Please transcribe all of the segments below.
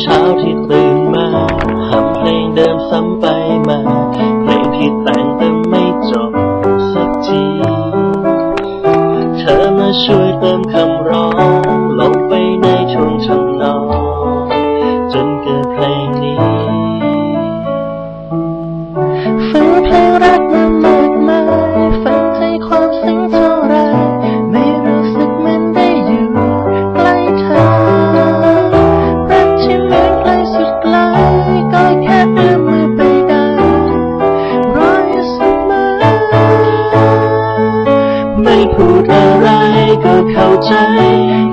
เช้าที่ตื่นมาหำเพลงเดิมซ้ำไปมา เพลงที่แต่งแต่ไม่จบสักที เธอมาช่วยเติมคำ ใจ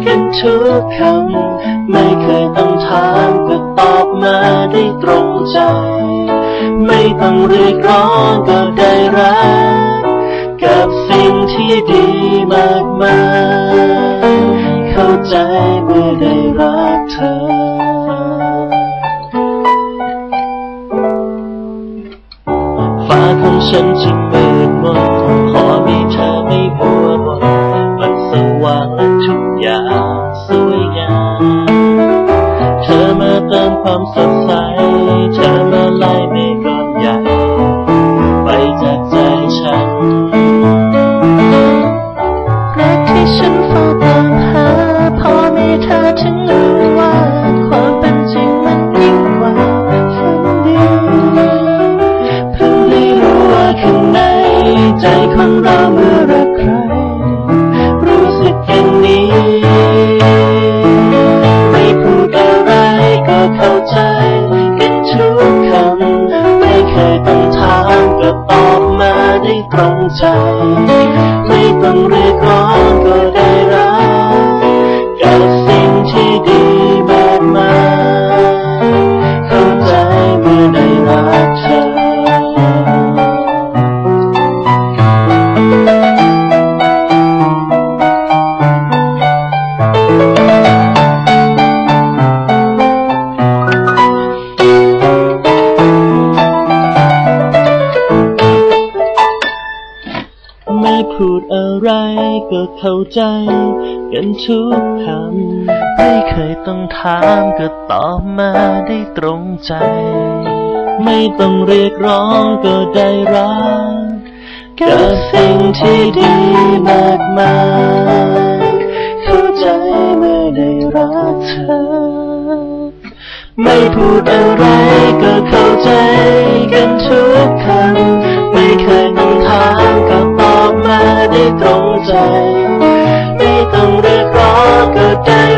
กันทุกคำไม่เคยต้องถามก็ตอบมาได้ตรงใจ ไม่ต้องเรียกร้องก็ได้รัก กับสิ่งที่ดีมากมายเข้าใจเมื่อได้รักเธอฟ้าของฉันจึงมืดมอมีเธอม่ เติมค ใจ ไม่ต้องเรียกร้องก็ได้รับกับสิ่งที่ดี พูดอะไรก็เข้าใจกันทุกคำไม่เคยต้องถามก็ตอบมาได้ตรงใจ ไม่ต้องเรียกร้องก็ได้รักกับสิ่งที่ดีมากมายเข้าใจเมื่อได้รักเธอ ไม่พูดอะไรก็เข้าใจกันทุก today.